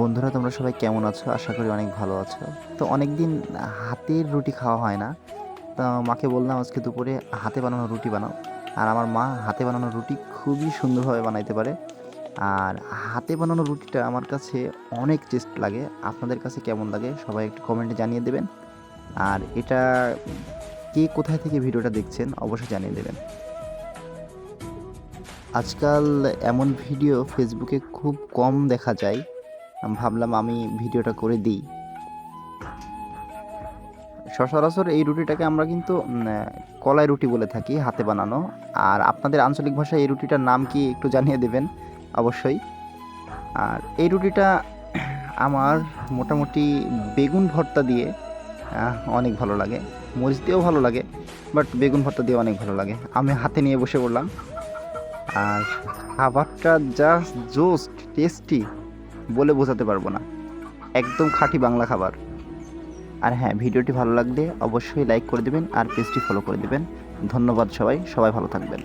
বন্ধুরা, তোমরা সবাই কেমন আছো? আশা করি অনেক ভালো আছো। তো অনেক দিন হাতের রুটি খাওয়া হয় না। তো মাকে বললাম, আজকে দুপুরে হাতে বানানো রুটি বানাও। আর আমার মা হাতে বানানো রুটি খুবই সুন্দরভাবে বানাইতে পারে। আর হাতে বানানো রুটিটা আমার কাছে অনেক টেস্ট লাগে। আপনাদের কাছে কেমন লাগে, সবাই একটু কমেন্টে জানিয়ে দেবেন। আর এটা কে কোথায় থেকে ভিডিওটা দেখছেন, অবশ্যই জানিয়ে দেবেন। আজকাল এমন ভিডিও ফেসবুকে খুব কম দেখা যায়। ভাবলাম আমি ভিডিওটা করে দিই। সচরাচর এই রুটিটাকে আমরা কিন্তু কলাই রুটি বলে থাকি, হাতে বানানো। আর আপনাদের আঞ্চলিক ভাষায় এই রুটিটার নাম কি একটু জানিয়ে দেবেন? অবশ্যই। আর এই রুটিটা আমার মোটামুটি বেগুন ভর্তা দিয়ে অনেক ভালো লাগে। মরিচ দিয়েও ভালো লাগে, বাট বেগুন ভর্তা দিয়ে অনেক ভালো লাগে। আমি হাতে নিয়ে বসে পড়লাম। আর খাবারটা জাস্ট জোস্ট টেস্টি বলে বোঝাতে পারব না। একদম খাঁটি বাংলা খাবার। আর হ্যাঁ ভিডিওটি ভালো লাগলে অবশ্যই লাইক করে দেবেন আর পেজটি ফলো করে দেবেন। ধন্যবাদ সবাই সবাই ভালো থাকবেন।